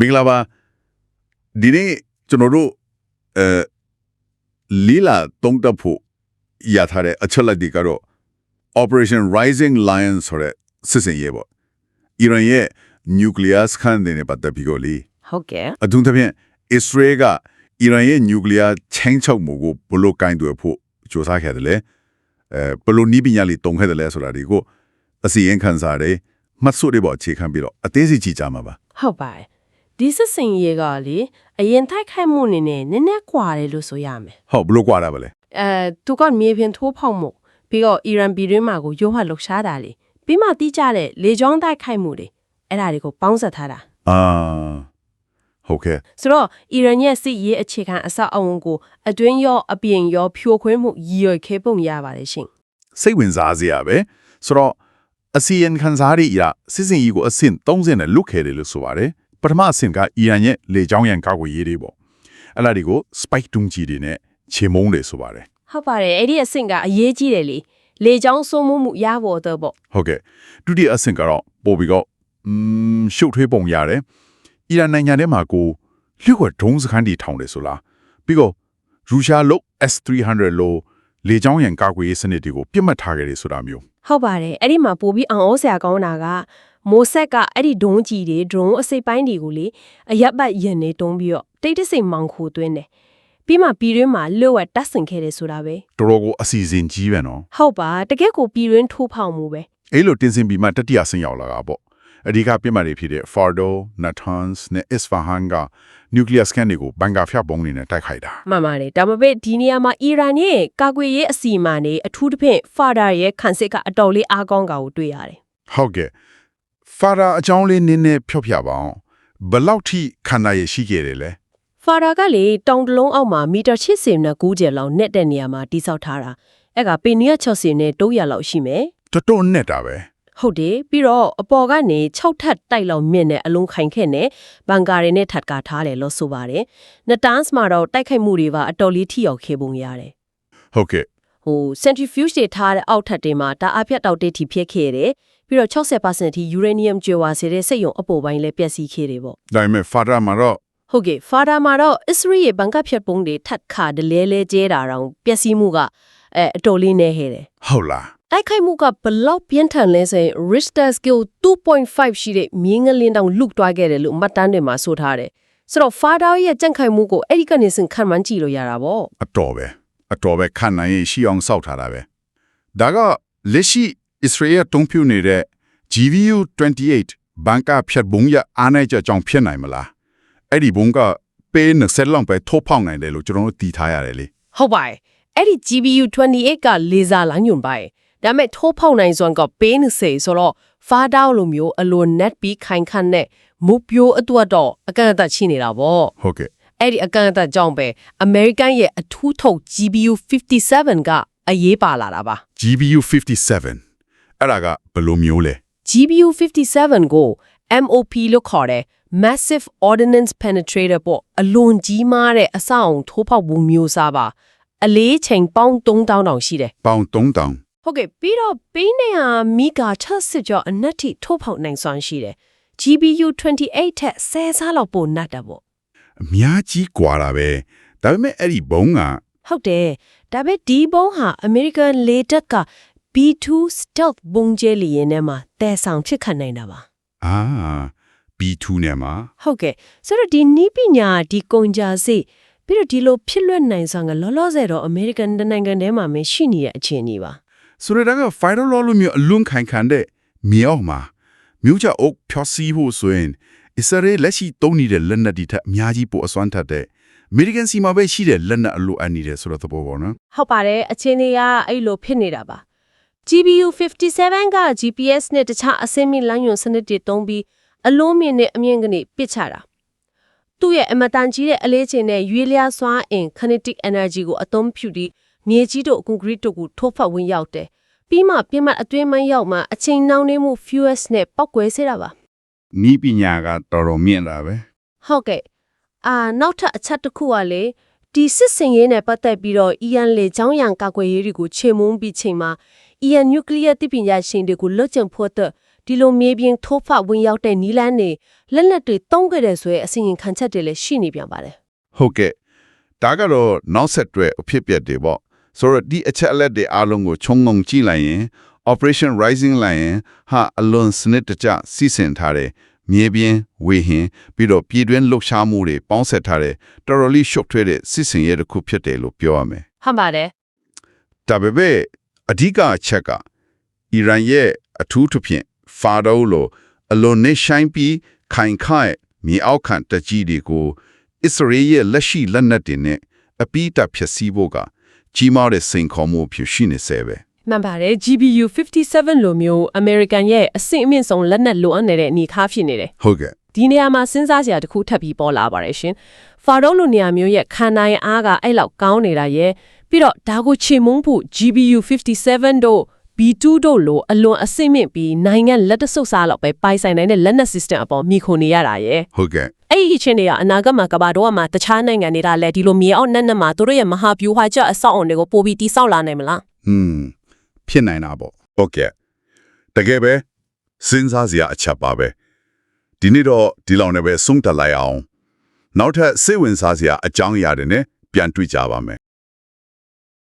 မင်္ဂလာပါဒီနေ့ကျွန်တော်တို့အဲလီလာတုံးတက်ဖို့ရထားတဲ့အချက်လက်တွေကတော့ Operation Rising Lion ဆိုတဲ့စစ်စင်ရေးပေါ့အီရန်ရဲ့ nuclear စခန်းတွေနဲ့ပတ်သက်ပြီးကိုလေဟုတ်ကဲ့အထူးသဖြင့် Israel ကအီရန်ရဲ့ nuclear ချင်းချုပ်မှုကိုဘယ်လို့ကင်တွယ်ဖို့စ조사ခဲ့တယ်လဲအဲဘယ်လို့နီးပညာလေးတုံခဲ့တယ်လဲဆိုတာဒီကိုအစီရင်ခံစားတယ်မှတ်စုတွေပေါ့အခြေခံပြီးတော့အသေးစိတ်ကြည့်ကြမှာပါဟုတ်ပါတယ် ဒီစစ်စင်ရေးကလေအရင်တိုက်ခိုက်မှုနေနဲ့နည်းနည်းကွာတယ်လို့ဆိုရမယ်ဟုတ်ဘယ်လို့ကြွားတာပါလဲအဲသူကမြေပြင်ထိုးဖောက်မှုပြီးတော့အီရန်ပြည်တွင်းမှာကိုရိုးဟလှုပ်ရှားတာလေပြီးမှတိကျတဲ့လေကြောင်းတိုက်ခိုက်မှုတွေအဲ့ဒါတွေကိုပေါင်းစပ်ထားတာအာဟုတ်ကဲ့ဆိုတော့အီရန်ရဲ့စစ်ရေးအခြေခံအဆောက်အအုံကိုအတွင်းရောအပြင်ရောဖြိုခွင်းမှုရည်ရွယ်ခဲ့ပုံရပါတယ်ရှင်စိတ်ဝင်စားစရာပဲဆိုတော့အစီရင်ခံစားရည်အရစစ်စင်ကြီးကိုအဆင့်30နဲ့လွတ်ခဲ့တယ်လို့ဆိုပါတယ် ပထမအဆင့်ကအီရန်ရဲ့လေကြောင်းရန်ကာကွယ်ရေးတွေပေါ့အဲ့ဒါတွေကို spike တုံးကြီးတွေနဲ့ခြေမုံတယ်ဆိုပါတယ်ဟုတ်ပါတယ်အဲ့ဒီအဆင့်ကအရေးကြီးတယ်လေလေကြောင်းစိုးမိုးမှုရဖို့တော့ပေါ့ဟုတ်ကဲ့ဒုတိယအဆင့်ကတော့ပို့ပြီးတော့อืมရှုပ်ထွေးပုံရတယ်အီရန်နိုင်ငံထဲမှာကိုလျှို့ဝှက်ဒုံးစခန်းတွေထောင်တယ်ဆိုလားပြီးတော့ရူရှားလုတ် S300 လို့လေကြောင်းရန်ကာကွယ်ရေးစနစ်တွေကိုပြစ်မှတ်ထားခဲ့တယ်ဆိုတာမျိုးဟုတ်ပါတယ်အဲ့ဒီမှာပို့ပြီးအောင်ဩစရာကောင်းတာက မိုးဆက်ကအဲ့ဒီဒုံးကြီးတွေဒရုန်းအစိပ်ပိုင်းတွေကိုလေအရက်ပတ်ရင်နေတုံးပြီးတော့တိတ်တဆိတ်မောင်ခိုသွင်းတယ်ပြီးမှပြည်တွင်းမှာလွတ်ဝက်တက်ဆင်ခဲ့တယ်ဆိုတာပဲတော်တော်ကိုအစီအစဉ်ကြီးပဲနော်ဟုတ်ပါတကယ့်ကိုပြည်တွင်းထိုးဖောက်မှုပဲအဲ့လိုတင်စင်ပြီးမှတတိယဆင့်ရောက်လာတာပေါ့အဓိကပြစ်မှတ်တွေဖြစ်တဲ့ Fordo, Natanz နဲ့ Isfahan က nuclear scan တွေကိုဘန်ကာဖျက်ပုံးနေနဲ့တိုက်ခိုက်တာမှန်ပါတယ်ဒါပေမဲ့ဒီနေရာမှာအီရန်ရဲ့ကာကွယ်ရေးအစီအမံတွေအထူးသဖြင့်ဖာဒါရဲ့ခန့်စစ်ကအတော်လေးအားကောင်းတာကိုတွေ့ရတယ်ဟုတ်ကဲ့ Fara အကြောင်းလေးနည်းနည်းဖြောပြပါအောင်ဘယ်လောက်ထိခန္ဓာရည်ရှိခဲ့တယ်လဲဖာဒါကလေတောင်တလုံးအောက်မှာမီတာ80နဲ့90ကျယ်လောက်နဲ့တဲ့နေရာမှာတိစောက်ထားတာအဲ့ကပေနီယ60နဲ့300လောက်ရှိမယ်တော်တော်နဲ့တာပဲဟုတ်တယ်ပြီးတော့အပေါ်ကနေ6ထပ်တိုက်လောက်မြင့်တဲ့အလုံးခိုင်ခဲ့နဲ့ဘန်ကာရီနဲ့ထပ်ကာထားတယ်လို့ဆိုပါတယ်။နတန်စ်မှာတော့တိုက်ခိုက်မှုတွေပါအတော်လေးထိရောက်ခဲ့ပုံရတယ်ဟုတ်ကဲ့။ ဟို centrifuge တွေထားတဲ့အောက်ထပ်တွေမှာတာအပြတ်တောက်တေးထိဖြစ်ခဲ့တယ်။ပြီးတော့60%ထိ uranium ကျွေဝါစေတဲ့စိတ်ယုံအပေါ်ပိုင်းလည်းပျက်စီးခဲ့တယ်ပေါ့ဒါပေမဲ့ Fara မှာတော့။ဟုတ်ကဲ့ဖာဒါမှာတော့ Israel ရဲ့ဘန်ကဖြတ်ပုံတွေထပ်ခါတလဲလဲကျဲတာတောင်ပျက်စီးမှုကအဲအတော်လေးနေခဲ့တယ်။ဟုတ်လားတိုက်ခိုက်မှုကဘလောက်ပြင်းထန်လဲဆိုရင် Richter scale 2.5ရှိတဲ့မြင်းငလင်းတောင်လုတွားခဲ့တယ်လို့မှတ်တမ်းတွေမှာဆိုထားတယ်။ဆိုတော့ Father ရဲ့ကြန့်ခိုင်မှုကိုအဲ့ဒီကနေစင်ခံမှန်းကြည့်လို့ရတာပေါ့အတော်ပဲ အတော်ပဲခန္ဓာရည်ရှိအောင်စောက်ထားတာပဲဒါကလက်ရှိ Israel တုံးပြနေတဲ့ GVU 28ဘန်ကာဖြတ်ဘုံရအားနိုင်ကြကြောင်ဖြစ်နိုင်မလားအဲ့ဒီဘုံကပေး20လောက်ပဲထိုးဖောက်နိုင်တယ်လို့ကျွန်တော်တို့တည်ထားရတယ်လေ။ဟုတ်ပါရဲ့။အဲ့ဒီ GBU 28ကလေဆာလိုင်းညွန်ပါရဲ့။ဒါပေမဲ့ထိုးဖောက်နိုင်စွမ်းကပေးနေစေဆိုတော့ Father လိုမျိုးအလွန် net ပြီးခိုင်ခန့်နဲ့မုတ်ပြိုးအတွက်တော့အကန့်အသတ်ရှိနေတာပေါ့ဟုတ်ကဲ့။ အဲ့ဒီအကန့်အသတ်ကြောင့်ပဲ American ရဲ့အထူးထုတ် GBU 57ကအရေးပါလာတာပါ။ GBU 57အဲ့ဒါကဘယ်လိုမျိုးလဲ GBU 57ကို MOP လို့ခေါ်တယ် Massive Ordnance Penetrator ပေါ့အလွန်ကြီးမားတဲ့အဆောက်အုံထိုးဖောက်မှုမျိုးစားပါအလေးချိန်ပေါင်း3000တောင်ရှိတယ်ပေါင်3000ဟုတ်ကဲ့ပြီးတော့ပေးနေဟာမိဂါ60ကျော်အနက်ထိထိုးဖောက်နိုင်စွမ်းရှိတယ် GBU 28ထက်ဆယ်စားလောက်ပိုနတ်တာပေါ့ အများကြီးกว่าတာပဲဒါပေမဲ့အဲ့ဒီဘုံက ဟုတ်တယ်ဒါပေမဲ့ဒီဘုံဟာ American လေတပ်က B2 stealth ဘုံကျဲလီရင်ထဲမှာတဲဆောင်ဖြစ်ခတ်နိုင်တာပါ အာ B2 နဲ့မှာ ဟုတ်ကဲ့ဆိုတော့ဒီနီးပညာဒီကုန်ကြစိတ်ပြီးတော့ဒီလိုဖြစ်လွတ်နိုင်စွမ်းကလောလောဆယ်တော့ American တနိုင်ငံထဲမှာပဲရှိနေတဲ့အခြေအနေပါ ဆိုတော့ဒါက fighter law လို့မျိုးအလွန်ခိုင်ခံတဲ့မြောက်မှာမြို့ချအုပ်ဖြောစီဖို့ဆိုရင် Israel လက်ရှိတုံးနေတဲ့လက်နက်တွေထက်အများကြီးပိုအစွမ်းထက်တဲ့ American စီမှာပဲရှိတဲ့လက်နက်အလိုအပ်နေတယ်ဆိုတော့သဘောပေါ့နော်ဟုတ်ပါတယ်အခြေအနေကအဲ့လိုဖြစ်နေတာပါ GBU 57က GPS နဲ့တခြားအဆင့်မြင့်လမ်းညွန်စနစ်တွေသုံးပြီးအလုံးမြင့်နဲ့အမြင့်ကနေပစ်ချတာသူ့ရဲ့အမတန်ကြီးတဲ့အလေးချိန်နဲ့ရွေးလျားစွမ်းအင် kinetic energy ကိုအသုံးပြုပြီးမြေကြီးတို့ကွန်ကရစ်တို့ကိုထိုးဖောက်ဝင်ရောက်တယ်ပြီးမှပြင်းမှအတွင်းမရောက်မှအချိန်နှောင်းနေမှု fuels နဲ့ပောက်ကွဲစေတာပါ နီးပညာကတော်တော်မြင့်တာပဲဟုတ်ကဲ့အာနောက်ထပ်အချက်တစ်ခုကလေဒီစစ်စင်ရေးနဲ့ပတ်သက်ပြီးတော့ EN လေချောင်းရံကာကွယ်ရေးတွေကိုချေမုန်းပြီးချိန်မှာ EN nuclear တိပညာရှင်တွေကိုလွတ်ကျင်ဖို့အတွက်ဒီလိုမြေပြင်ထိုးဖောက်ဝင်ရောက်တဲ့နီလန်းတွေလက်နက်တွေတုံးခဲ့တဲ့ဆိုရဲအစီရင်ခံချက်တွေလည်းရှိနေပြန်ပါတယ်ဟုတ်ကဲ့ဒါကတော့နောက်ဆက်တွဲအဖြစ်အပျက်တွေပေါ့ဆိုတော့ဒီအချက်အလက်တွေအားလုံးကိုခြုံငုံကြည့်လိုက်ရင် Operation Rising လိုက်ရင်ဟာအလွန်စနစ်တကျစီစဉ်ထားတဲ့မြေပြင်ဝေဟင်ပြီးတော့ပြည်တွင်းလှုပ်ရှားမှုတွေပေါင်းဆက်ထားတဲ့တော်တော်လေးရှုပ်ထွေးတဲ့စီစဉ်ရေးတစ်ခုဖြစ်တယ်လို့ပြောရမယ်ဟုတ်ပါတယ်ဒါပေမဲ့အဓိကအချက်ကအီရန်ရဲ့အထူးသဖြင့်ဖာဒိုလိုအလွန်နဲ့ဆိုင်ပြီးခိုင်ခိုင်မြေအောက်ခံတကြီးတွေကိုအစ္စရေးရဲ့လက်ရှိလက်နက်တွေနဲ့အပိတဖြစ်စီဖို့ကကြီးမားတဲ့စိန်ခေါ်မှုဖြစ်ရှိနေစေပဲ မှန်ပါတယ် GBU 57လိုမျိုး American ရဲ့အဆင့်အမြင့်ဆုံးလက်နက်လိုအပ်နေတဲ့အနေအထားဖြစ်နေတယ်ဟုတ်ကဲ့ဒီနေရာမှာစဉ်းစားစရာတစ်ခုထပ်ပြီးပေါ်လာပါတယ်ရှင်။ဖာရောလိုနေရာမျိုးရဲ့ခန္ဓာရဲ့အားကအဲ့လောက်ကောင်းနေတာရဲ့ပြီးတော့ဒါကိုချေမုန်းဖို့ GBU 57တို့ B2 တို့လိုအလွန်အဆင့်မြင့်ပြီးနိုင်ငံလက်တဆုပ်စားလောက်ပဲပိုင်ဆိုင်နိုင်တဲ့လက်နက် system အပေါ်မိခိုနေရတာရဲ့ဟုတ်ကဲ့အဲ့ဒီအချင်းတွေကအနာဂတ်မှာကမ္ဘာတော့မှာတခြားနိုင်ငံတွေကလည်းဒီလိုမြေအောက်နက်နက်မှာတို့ရဲ့မဟာဗျူဟာချက်အဆောက်အအုံတွေကိုပို့ပြီးတိစောက်လာနိုင်မလားอืม ဖြစ်နိုင်တာပေါ့ဟုတ်ကဲ့တကယ်ပဲစဉ်းစားစရာအချက်ပါပဲဒီနေ့တော့ဒီလောက်နဲ့ပဲဆုံးတက်လိုက်အောင်နောက်ထပ်စိတ်ဝင်စားစရာအကြောင်းအရာတွေနဲ့ပြန်တွေ့ကြပါမယ်